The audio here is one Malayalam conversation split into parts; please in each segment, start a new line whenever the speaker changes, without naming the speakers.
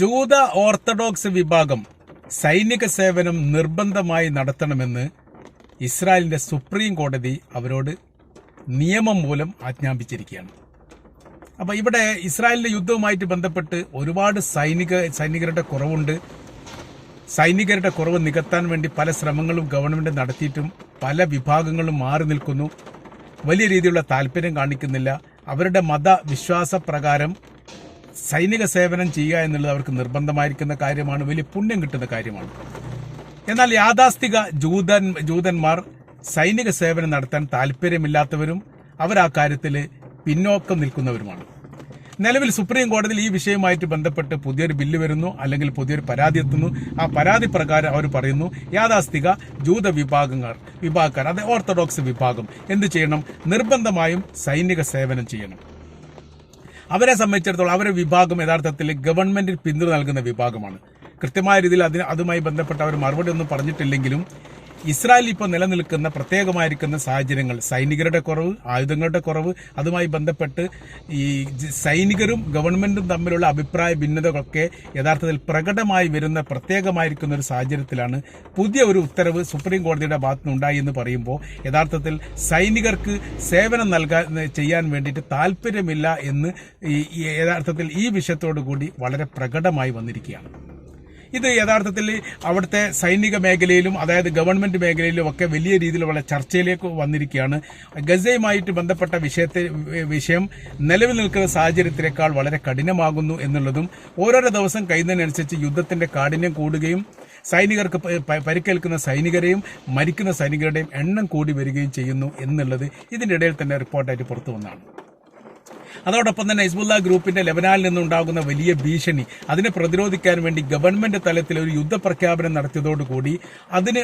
ജൂത ഓർത്തഡോക്സ് വിഭാഗം സൈനിക സേവനം നിർബന്ധമായി നടത്തണമെന്ന് ഇസ്രായേലിന്റെ സുപ്രീം കോടതി അവരോട് നിയമം മൂലം ആജ്ഞാപിച്ചിരിക്കുകയാണ്. അപ്പൊ ഇവിടെ ഇസ്രായേലിന്റെ യുദ്ധവുമായിട്ട് ബന്ധപ്പെട്ട് ഒരുപാട് സൈനിക സൈനികരുടെ കുറവുണ്ട്. സൈനികരുടെ കുറവ് നികത്താൻ വേണ്ടി പല ശ്രമങ്ങളും ഗവൺമെന്റ് നടത്തിയിട്ടും പല വിഭാഗങ്ങളും മാറി നിൽക്കുന്നു. വലിയ രീതിയിലുള്ള താല്പര്യം കാണിക്കുന്നില്ല. അവരുടെ മതവിശ്വാസ പ്രകാരം സൈനിക സേവനം ചെയ്യുക എന്നുള്ളത് അവർക്ക് നിർബന്ധമായിരിക്കുന്ന കാര്യമാണ്. വലിയ പുണ്യം കിട്ടുന്ന കാര്യമാണ്. എന്നാൽ യാഥാസ്ഥിക ജൂതൻ ജൂതന്മാർ സൈനിക സേവനം നടത്താൻ താല്പര്യമില്ലാത്തവരും അവർ ആ കാര്യത്തിൽ പിന്നോക്കം നിൽക്കുന്നവരുമാണ്. നിലവിൽ സുപ്രീം കോടതിയിൽ ഈ വിഷയവുമായിട്ട് ബന്ധപ്പെട്ട് പുതിയൊരു ബില്ല് വരുന്നു അല്ലെങ്കിൽ പുതിയൊരു പരാതി എത്തുന്നു. ആ പരാതി പ്രകാരം അവർ പറയുന്നു യാഥാസ്ഥിക ജൂത വിഭാഗങ്ങൾ വിഭാഗക്കാർ അത് ഓർത്തഡോക്സ് വിഭാഗം എന്ത് ചെയ്യണം? നിർബന്ധമായും സൈനിക സേവനം ചെയ്യണം. അവരെ സംബന്ധിച്ചിടത്തോളം അവരുടെ വിഭാഗം യഥാർത്ഥത്തിൽ ഗവൺമെന്റിന് പിന്തുണ നൽകുന്ന വിഭാഗമാണ്. കൃത്യമായ രീതിയിൽ അതിന് അതുമായി ബന്ധപ്പെട്ട അവർ മറുപടി ഒന്നും പറഞ്ഞിട്ടില്ലെങ്കിലും ഇസ്രായേൽ ഇപ്പോൾ നിലനിൽക്കുന്ന പ്രത്യേകമായിരിക്കുന്ന സാഹചര്യങ്ങൾ സൈനികരുടെ കുറവ് ആയുധങ്ങളുടെ കുറവ് അതുമായി ബന്ധപ്പെട്ട് ഈ സൈനികരും ഗവൺമെന്റും തമ്മിലുള്ള അഭിപ്രായ ഭിന്നതകളൊക്കെ യഥാർത്ഥത്തിൽ പ്രകടമായി വരുന്ന പ്രത്യേകമായിരിക്കുന്ന ഒരു സാഹചര്യത്തിലാണ് പുതിയ ഒരു ഉത്തരവ് സുപ്രീം കോടതിയുടെ ഭാഗത്ത് ഉണ്ടായി എന്ന് പറയുമ്പോൾ യഥാർത്ഥത്തിൽ സൈനികർക്ക് സേവനം നൽകാൻ ചെയ്യാൻ വേണ്ടിയിട്ട് താല്പര്യമില്ല എന്ന് യഥാർത്ഥത്തിൽ ഈ വിഷയത്തോടു കൂടി വളരെ പ്രകടമായി വന്നിരിക്കുകയാണ്. ഇത് യഥാർത്ഥത്തിൽ അവിടുത്തെ സൈനിക മേഖലയിലും അതായത് ഗവൺമെന്റ് മേഖലയിലും ഒക്കെ വലിയ രീതിയിലുള്ള ചർച്ചയിലേക്ക് വന്നിരിക്കുകയാണ്. ഗസയുമായിട്ട് ബന്ധപ്പെട്ട വിഷയത്തെ വിഷയം നിലവിൽ നിൽക്കുന്ന സാഹചര്യത്തിനേക്കാൾ വളരെ കഠിനമാകുന്നു എന്നുള്ളതും ഓരോരോ ദിവസം കഴിയുന്നതിനനുസരിച്ച് യുദ്ധത്തിന്റെ കാഠിന്യം കൂടുകയും സൈനികർക്ക് പരിക്കേൽക്കുന്ന സൈനികരെയും മരിക്കുന്ന സൈനികരുടെയും എണ്ണം കൂടി വരികയും ചെയ്യുന്നു എന്നുള്ളത് ഇതിനിടയിൽ തന്നെ റിപ്പോർട്ടായിട്ട് പുറത്തു വന്നതാണ്. അതോടൊപ്പം തന്നെ ഹിസ്ബുല്ല ഗ്രൂപ്പിന്റെ ലെബനാനിൽ നിന്നുണ്ടാകുന്ന വലിയ ഭീഷണി. അതിനെ പ്രതിരോധിക്കാൻ വേണ്ടി ഗവൺമെന്റ് തലത്തിൽ ഒരു യുദ്ധപ്രഖ്യാപനം നടത്തിയതോടുകൂടി അതിന്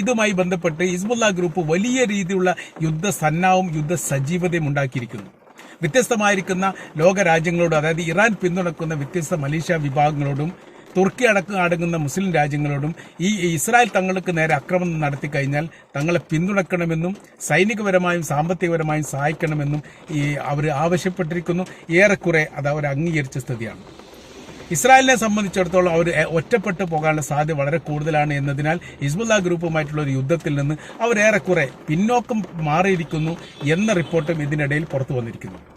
ഇതുമായി ബന്ധപ്പെട്ട് ഹിസ്ബുല്ല ഗ്രൂപ്പ് വലിയ രീതിയിലുള്ള യുദ്ധ സന്നാവും യുദ്ധ സജീവതയും ഉണ്ടാക്കിയിരിക്കുന്നു. വ്യത്യസ്തമായിരിക്കുന്ന ലോകരാജ്യങ്ങളോടും അതായത് ഇറാൻ പിന്തുണക്കുന്ന വ്യത്യസ്ത മലേഷ്യ വിഭാഗങ്ങളോടും തുർക്കി അടക്കം അടങ്ങുന്ന മുസ്ലിം രാജ്യങ്ങളോടും ഈ ഇസ്രായേൽ തങ്ങൾക്ക് നേരെ ആക്രമണം നടത്തി കഴിഞ്ഞാൽ തങ്ങളെ പിന്തുണക്കണമെന്നും സൈനികപരമായും സാമ്പത്തികപരമായും സഹായിക്കണമെന്നും ഈ അവർ ആവശ്യപ്പെട്ടിരിക്കുന്നു. ഏറെക്കുറെ അത് അവർ അംഗീകരിച്ച സ്ഥിതിയാണ്. ഇസ്രായേലിനെ സംബന്ധിച്ചിടത്തോളം അവർ ഒറ്റപ്പെട്ടു പോകാനുള്ള സാധ്യത വളരെ കൂടുതലാണ് എന്നതിനാൽ ഹിസ്ബുല്ല ഗ്രൂപ്പുമായിട്ടുള്ള ഒരു യുദ്ധത്തിൽ നിന്ന് അവർ ഏറെക്കുറെ പിന്നോക്കം മാറിയിരിക്കുന്നു എന്ന റിപ്പോർട്ടും ഇതിനിടയിൽ പുറത്തു വന്നിരിക്കുന്നു.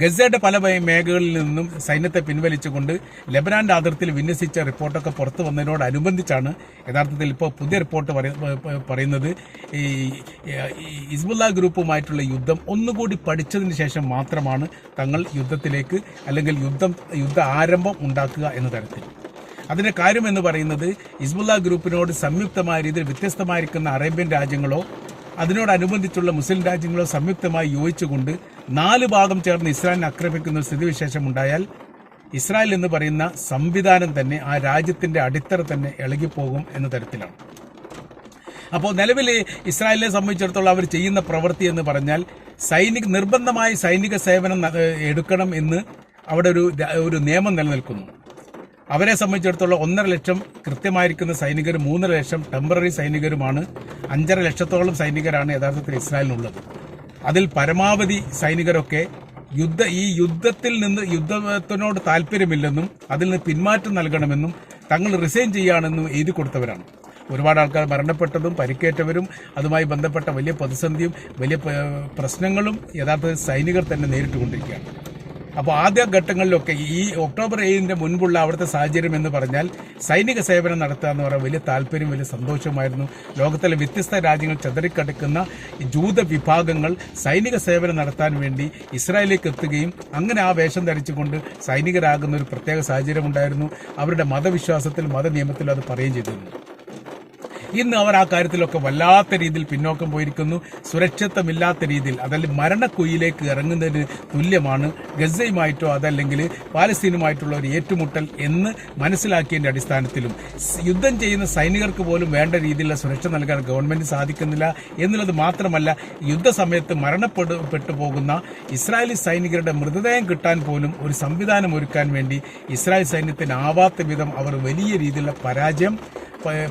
ഗസയുടെ പല മേഖലകളിൽ നിന്നും സൈന്യത്തെ പിൻവലിച്ചുകൊണ്ട് ലെബനാന്റെ അതിർത്തിയിൽ വിന്യസിച്ച റിപ്പോർട്ടൊക്കെ പുറത്തു വന്നതിനോടനുബന്ധിച്ചാണ് യഥാർത്ഥത്തിൽ ഇപ്പോൾ പുതിയ റിപ്പോർട്ട് പറയ- പറയുന്നത്. ഈ ഹിസ്ബുല്ല ഗ്രൂപ്പുമായിട്ടുള്ള യുദ്ധം ഒന്നുകൂടി പഠിച്ചതിന് ശേഷം മാത്രമാണ് തങ്ങൾ യുദ്ധത്തിലേക്ക് അല്ലെങ്കിൽ യുദ്ധം യുദ്ധ ആരംഭം ഉണ്ടാക്കുക എന്ന തരത്തിൽ. അതിന്റെ കാര്യം എന്ന് പറയുന്നത് ഹിസ്ബുല്ല ഗ്രൂപ്പിനോട് സംയുക്തമായ രീതിയിൽ വ്യത്യസ്തമായിരിക്കുന്ന അറേബ്യൻ രാജ്യങ്ങളോ അതിനോടനുബന്ധിച്ചുള്ള മുസ്ലിം രാജ്യങ്ങളോ സംയുക്തമായി യോജിച്ചുകൊണ്ട് നാല് ഭാഗം ചേർന്ന് ഇസ്രായേലിനെ ആക്രമിക്കുന്ന സ്ഥിതിവിശേഷം ഉണ്ടായാൽ ഇസ്രായേൽ എന്ന് പറയുന്ന സംവിധാനം തന്നെ ആ രാജ്യത്തിന്റെ അടിത്തറ തന്നെ ഇളകിപ്പോകും എന്ന തരത്തിലാണ്. അപ്പോൾ നിലവിൽ ഇസ്രായേലിനെ സംബന്ധിച്ചിടത്തോളം അവർ ചെയ്യുന്ന പ്രവൃത്തി എന്ന് പറഞ്ഞാൽ സൈനിക നിർബന്ധമായി സൈനിക സേവനം എടുക്കണം എന്ന് അവിടെ ഒരു ഒരു നിയമം നിലനിൽക്കുന്നു. അവരെ സംബന്ധിച്ചിടത്തോളം ഒന്നര ലക്ഷം കൃത്യമായിരിക്കുന്ന സൈനികരും മൂന്നര ലക്ഷം ടെമ്പററി സൈനികരുമാണ് അഞ്ചര ലക്ഷത്തോളം സൈനികരാണ് യഥാർത്ഥത്തിൽ ഇസ്രായേലിനുള്ളത്. അതിൽ പരമാവധി സൈനികരൊക്കെ യുദ്ധ ഈ യുദ്ധത്തിൽ നിന്ന് യുദ്ധത്തിനോട് താല്പര്യമില്ലെന്നും അതിൽ നിന്ന് പിന്മാറ്റം നൽകണമെന്നും തങ്ങൾ റിസൈൻ ചെയ്യുകയാണെന്നും എഴുതി കൊടുത്തവരാണ്. ഒരുപാട് ആൾക്കാർ മരണപ്പെട്ടതും പരിക്കേറ്റവരും അതുമായി ബന്ധപ്പെട്ട വലിയ പ്രതിസന്ധിയും വലിയ പ്രശ്നങ്ങളും യഥാർത്ഥത്തിൽ സൈനികർ തന്നെ നേരിട്ടുകൊണ്ടിരിക്കുകയാണ്. അപ്പോൾ ആദ്യ ഘട്ടങ്ങളിലൊക്കെ ഈ ഒക്ടോബർ ഏഴിന്റെ മുൻപുള്ള അവിടുത്തെ സാഹചര്യം എന്ന് പറഞ്ഞാൽ സൈനിക സേവനം നടത്തുക എന്ന് പറയുന്ന വലിയ താല്പര്യം വലിയ സന്തോഷമായിരുന്നു. ലോകത്തിലെ വ്യത്യസ്ത രാജ്യങ്ങൾ ചതറിക്കടക്കുന്ന ജൂത വിഭാഗങ്ങൾ സൈനിക സേവനം നടത്താൻ വേണ്ടി ഇസ്രായേലിലേക്ക് എത്തുകയും അങ്ങനെ ആ വേഷം ധരിച്ചുകൊണ്ട് സൈനികരാകുന്ന ഒരു പ്രത്യേക സാഹചര്യം ഉണ്ടായിരുന്നു അവരുടെ മതവിശ്വാസത്തിൽ മതനിയമത്തിലും അത് പറയുകയും ചെയ്തിരുന്നു. ഇന്ന് അവർ ആ കാര്യത്തിലൊക്കെ വല്ലാത്ത രീതിയിൽ പിന്നോക്കം പോയിരിക്കുന്നു. സുരക്ഷിതമില്ലാത്ത രീതിയിൽ അതല്ലെങ്കിൽ മരണക്കുയിലേക്ക് ഇറങ്ങുന്നതിന് തുല്യമാണ് ഗസയുമായിട്ടോ അതല്ലെങ്കിൽ പാലസ്തീനുമായിട്ടുള്ള ഒരു ഏറ്റുമുട്ടൽ എന്ന് മനസ്സിലാക്കിയതിന്റെ അടിസ്ഥാനത്തിലും യുദ്ധം ചെയ്യുന്ന സൈനികർക്ക് പോലും വേണ്ട രീതിയിലുള്ള സുരക്ഷ നൽകാൻ ഗവൺമെന്റ് സാധിക്കുന്നില്ല എന്നുള്ളത് മാത്രമല്ല യുദ്ധസമയത്ത് മരണപ്പെട്ടു പോകുന്ന ഇസ്രായേലി സൈനികരുടെ മൃതദേഹം കിട്ടാൻ പോലും ഒരു സംവിധാനം ഒരുക്കാൻ വേണ്ടി ഇസ്രായേൽ സൈന്യത്തിനാവാത്ത വിധം അവർ വലിയ രീതിയിലുള്ള പരാജയം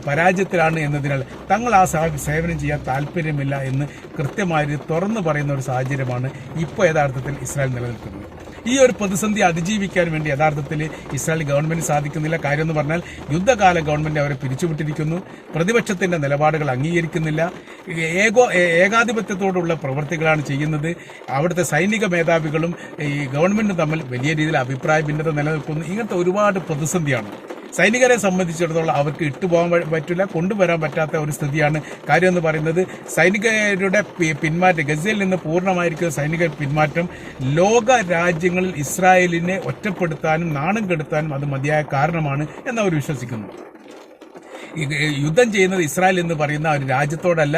പരാജയത്തിലാണ് എന്നതിനാൽ തങ്ങൾ ആ സേവനം ചെയ്യാൻ താല്പര്യമില്ല എന്ന് കൃത്യമായി തുറന്നു പറയുന്ന ഒരു സാഹചര്യമാണ് ഇപ്പോൾ യഥാർത്ഥത്തിൽ ഇസ്രായേൽ നിലനിൽക്കുന്നത്. ഈ ഒരു പ്രതിസന്ധി അതിജീവിക്കാൻ വേണ്ടി യഥാർത്ഥത്തിൽ ഇസ്രായേൽ ഗവൺമെന്റ് സാധിക്കുന്നില്ല. കാര്യം എന്ന് പറഞ്ഞാൽ യുദ്ധകാല ഗവൺമെന്റ് അവരെ പിരിച്ചുവിട്ടിരിക്കുന്നു. പ്രതിപക്ഷത്തിന്റെ നിലപാടുകൾ അംഗീകരിക്കുന്നില്ല. ഏകോ ഏകാധിപത്യത്തോടുള്ള പ്രവൃത്തികളാണ് ചെയ്യുന്നത്. അവിടുത്തെ സൈനിക മേധാവികളും ഈ ഗവൺമെന്റും തമ്മിൽ വലിയ രീതിയിൽ അഭിപ്രായ ഭിന്നത നിലനിൽക്കുന്നു. ഇങ്ങനത്തെ ഒരുപാട് പ്രതിസന്ധിയാണ്. സൈനികരെ സംബന്ധിച്ചിടത്തോളം അവർക്ക് ഇട്ടുപോകാൻ പറ്റില്ല കൊണ്ടുവരാൻ പറ്റാത്ത ഒരു സ്ഥിതിയാണ് കാര്യം എന്ന് പറയുന്നത്. സൈനികരുടെ പിന്മാറ്റം ഗസയിൽ നിന്ന് പൂർണമായിരിക്കുന്ന സൈനിക പിന്മാറ്റം ലോക രാജ്യങ്ങളിൽ ഇസ്രായേലിനെ ഒറ്റപ്പെടുത്താനും നാണം കെടുത്താനും അത് മതിയായ കാരണമാണ് എന്നവർ വിശ്വസിക്കുന്നു. യുദ്ധം ചെയ്യുന്നത് ഇസ്രായേൽ എന്ന് പറയുന്ന ഒരു രാജ്യത്തോടല്ല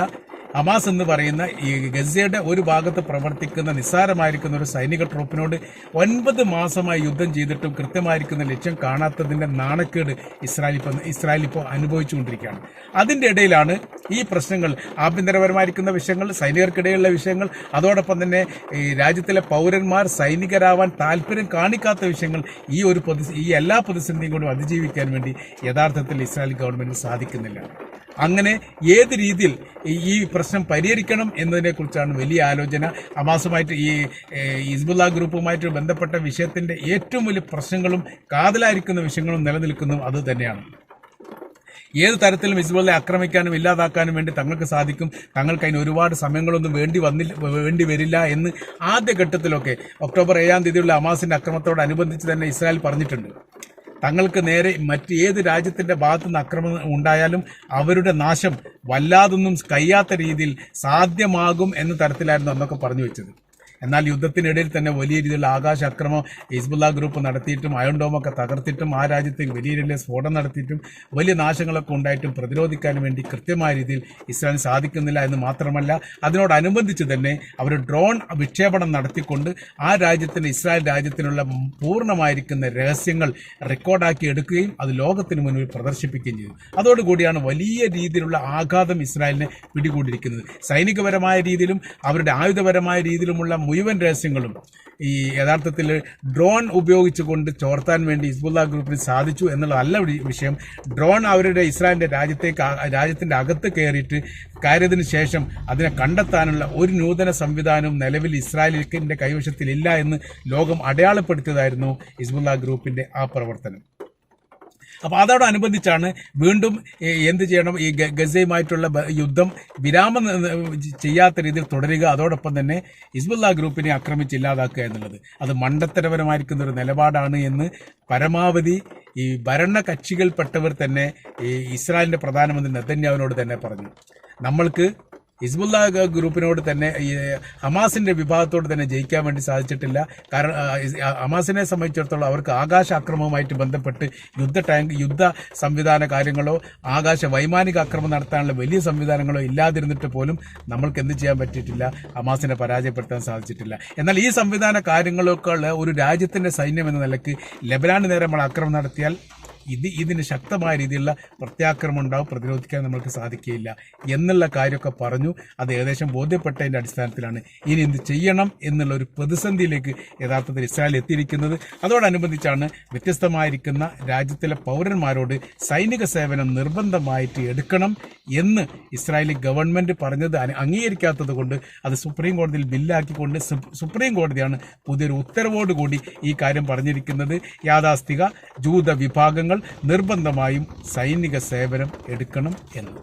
ഹമാസ് എന്ന് പറയുന്ന ഈ ഗസയുടെ ഒരു ഭാഗത്ത് പ്രവർത്തിക്കുന്ന നിസ്സാരമായിരിക്കുന്ന ഒരു സൈനിക ട്രൂപ്പിനോട് ഒൻപത് മാസമായി യുദ്ധം ചെയ്തിട്ടും കൃത്യമായിരിക്കുന്ന ലക്ഷ്യം കാണാത്തതിന്റെ നാണക്കേട് ഇസ്രായേൽ ഇപ്പോൾ ഇസ്രായേൽ ഇപ്പോൾ അനുഭവിച്ചുകൊണ്ടിരിക്കുകയാണ്. അതിന്റെ ഇടയിലാണ് ഈ പ്രശ്നങ്ങൾ ആഭ്യന്തരപരമായിരിക്കുന്ന വിഷയങ്ങൾ സൈനികർക്കിടയിലുള്ള വിഷയങ്ങൾ അതോടൊപ്പം തന്നെ ഈ രാജ്യത്തിലെ പൗരന്മാർ സൈനികരാവാൻ താല്പര്യം കാണിക്കാത്ത വിഷയങ്ങൾ ഈ ഒരു പ്രതി ഈ എല്ലാ പ്രതിസന്ധിയും കൊണ്ടും അതിജീവിക്കാൻ വേണ്ടി യഥാർത്ഥത്തിൽ ഇസ്രായേൽ ഗവൺമെന്റിന് സാധിക്കുന്നില്ല. അങ്ങനെ ഏത് രീതിയിൽ ഈ- പ്രശ്നം പരിഹരിക്കണം എന്നതിനെ കുറിച്ചാണ് വലിയ ആലോചന. ഹമാസുമായിട്ട് ഈ ഹിസ്ബുല്ല ഗ്രൂപ്പുമായിട്ട് ബന്ധപ്പെട്ട വിഷയത്തിന്റെ ഏറ്റവും വലിയ പ്രശ്നങ്ങളും കാതലായിരിക്കുന്ന വിഷയങ്ങളും നിലനിൽക്കുന്നതും അത് തന്നെയാണ്. ഏത് തരത്തിലും ഹിസ്ബുള്ളെ ആക്രമിക്കാനും ഇല്ലാതാക്കാനും വേണ്ടി തങ്ങൾക്ക് സാധിക്കും. തങ്ങൾക്ക് അതിന് ഒരുപാട് സമയങ്ങളൊന്നും വേണ്ടി വന്നില്ല വേണ്ടി വരില്ല എന്ന് ആദ്യഘട്ടത്തിലൊക്കെ ഒക്ടോബർ ഏഴാം തീയതിയുള്ള ഹമാസിന്റെ അക്രമത്തോടനുബന്ധിച്ച് തന്നെ ഇസ്രായേൽ പറഞ്ഞിട്ടുണ്ട്. തങ്ങൾക്ക് നേരെ മറ്റ് ഏത് രാജ്യത്തിന്റെ ഭാഗത്തു നിന്ന് ആക്രമണം ഉണ്ടായാലും അവരുടെ നാശം വല്ലാതൊന്നും കഴിയാത്ത രീതിയിൽ സാധ്യമാകും എന്ന തരത്തിലായിരുന്നു അന്നൊക്കെ പറഞ്ഞു വെച്ചത്. എന്നാൽ യുദ്ധത്തിനിടയിൽ തന്നെ വലിയ രീതിയിലുള്ള ആകാശ അക്രമം ഹിസ്ബുല്ല ഗ്രൂപ്പ് നടത്തിയിട്ടും അയോണ്ടോമൊക്കെ തകർത്തിട്ടും ആ രാജ്യത്ത് വലിയ രീതിയിൽ സ്ഫോടനം നടത്തിയിട്ടും വലിയ നാശങ്ങളൊക്കെ ഉണ്ടായിട്ടും പ്രതിരോധിക്കാൻ വേണ്ടി കൃത്യമായ രീതിയിൽ ഇസ്രായേൽ സാധിക്കുന്നില്ല എന്ന് മാത്രമല്ല അതിനോടനുബന്ധിച്ച് തന്നെ അവർ ഡ്രോൺ വിക്ഷേപണം നടത്തിക്കൊണ്ട് ആ രാജ്യത്തിന് ഇസ്രായേൽ രാജ്യത്തിനുള്ള പൂർണമായിരിക്കുന്ന രഹസ്യങ്ങൾ റെക്കോർഡാക്കി എടുക്കുകയും അത് ലോകത്തിന് മുന്നിൽ പ്രദർശിപ്പിക്കുകയും ചെയ്തു. അതോടുകൂടിയാണ് വലിയ രീതിയിലുള്ള ആഘാതം ഇസ്രായേലിനെ പിടികൂടിയിരിക്കുന്നത്. സൈനികപരമായ രീതിയിലും അവരുടെ ആയുധപരമായ രീതിയിലുമുള്ള മുഴുവൻ രഹസ്യങ്ങളും ഈ യഥാർത്ഥത്തിൽ ഡ്രോൺ ഉപയോഗിച്ചുകൊണ്ട് ചോർത്താൻ വേണ്ടി ഹിസ്ബുല്ല ഗ്രൂപ്പിന് സാധിച്ചു എന്നുള്ളതല്ല വിഷയം. ഡ്രോൺ അവരുടെ ഇസ്രായേലിന്റെ രാജ്യത്തേക്ക് രാജ്യത്തിന്റെ അകത്ത് കയറിയിട്ട് കയറിയതിനു ശേഷം അതിനെ കണ്ടെത്താനുള്ള ഒരു നൂതന സംവിധാനവും നിലവിൽ ഇസ്രായേലിന്റെ കൈവശത്തിലില്ല എന്ന് ലോകം അടയാളപ്പെടുത്തിയതായിരുന്നു ഹിസ്ബുല്ല ഗ്രൂപ്പിന്റെ ആ പ്രവർത്തനം. അപ്പോൾ അതോടനുബന്ധിച്ചാണ് വീണ്ടും എന്ത് ചെയ്യണം? ഈ ഗസയുമായിട്ടുള്ള യുദ്ധം വിരാമം ചെയ്യാത്ത രീതിയിൽ തുടരുക. അതോടൊപ്പം തന്നെ ഹിസ്ബുല്ല ഗ്രൂപ്പിനെ ആക്രമിച്ച് ഇല്ലാതാക്കുക എന്നുള്ളത്. അത് മണ്ടത്തരപരമായിരിക്കുന്ന ഒരു നിലപാടാണ് എന്ന് പരമാവധി ഈ ഭരണ കക്ഷികൾപ്പെട്ടവർ തന്നെ ഈ ഇസ്രായേലിന്റെ പ്രധാനമന്ത്രി നെതന്യാവിനോട് തന്നെ പറഞ്ഞു. നമ്മൾക്ക് ഹിസ്ബുല്ല ഗ്രൂപ്പിനോട് തന്നെ ഈ ഹമാസിന്റെ വിഭാഗത്തോട് തന്നെ ജയിക്കാൻ വേണ്ടി സാധിച്ചിട്ടില്ല. കാരണം ഹമാസിനെ സംബന്ധിച്ചിടത്തോളം അവർക്ക് ആകാശ ആക്രമണവുമായിട്ട് ബന്ധപ്പെട്ട് യുദ്ധ ടാങ്ക് യുദ്ധ സംവിധാന കാര്യങ്ങളോ ആകാശ വൈമാനിക ആക്രമണം നടത്താനുള്ള വലിയ സംവിധാനങ്ങളോ ഇല്ലാതിരുന്നിട്ട് പോലും നമ്മൾക്ക് എന്ത് ചെയ്യാൻ പറ്റിയിട്ടില്ല? ഹമാസിനെ പരാജയപ്പെടുത്താൻ സാധിച്ചിട്ടില്ല. എന്നാൽ ഈ സംവിധാന കാര്യങ്ങളൊക്കെ ഉള്ള ഒരു രാജ്യത്തിന്റെ സൈന്യം എന്ന നിലയ്ക്ക് ലബനാന് നേരെ നമ്മൾ ആക്രമണം നടത്തിയാൽ ഇത് ഇതിന് ശക്തമായ രീതിയിലുള്ള പ്രത്യാക്രമം ഉണ്ടാവും പ്രതിരോധിക്കാൻ നമ്മൾക്ക് സാധിക്കുകയില്ല എന്നുള്ള കാര്യമൊക്കെ പറഞ്ഞു. അത് ഏകദേശം ബോധ്യപ്പെട്ടതിന്റെ അടിസ്ഥാനത്തിലാണ്. ഇനി എന്ത് ചെയ്യണം എന്നുള്ള ഒരു പ്രതിസന്ധിയിലേക്ക് യഥാർത്ഥത്തിൽ ഇസ്രായേൽ എത്തിയിരിക്കുന്നത്. അതോടനുബന്ധിച്ചാണ് വ്യത്യസ്തമായിരിക്കുന്ന രാജ്യത്തിലെ പൗരന്മാരോട് സൈനിക സേവനം നിർബന്ധമായിട്ട് എടുക്കണം എന്ന് ഇസ്രായേലി ഗവൺമെന്റ് പറഞ്ഞത് അംഗീകരിക്കാത്തത് കൊണ്ട് അത് സുപ്രീം കോടതിയിൽ ബില്ലാക്കിക്കൊണ്ട് സുപ്രീം കോടതിയാണ് പുതിയൊരു ഉത്തരവോടുകൂടി ഈ കാര്യം പറഞ്ഞിരിക്കുന്നത്. യാഥാസ്ഥിക ജൂത വിഭാഗങ്ങൾ നിർബന്ധമായും സൈനിക സേവനം എടുക്കണം എന്ന്.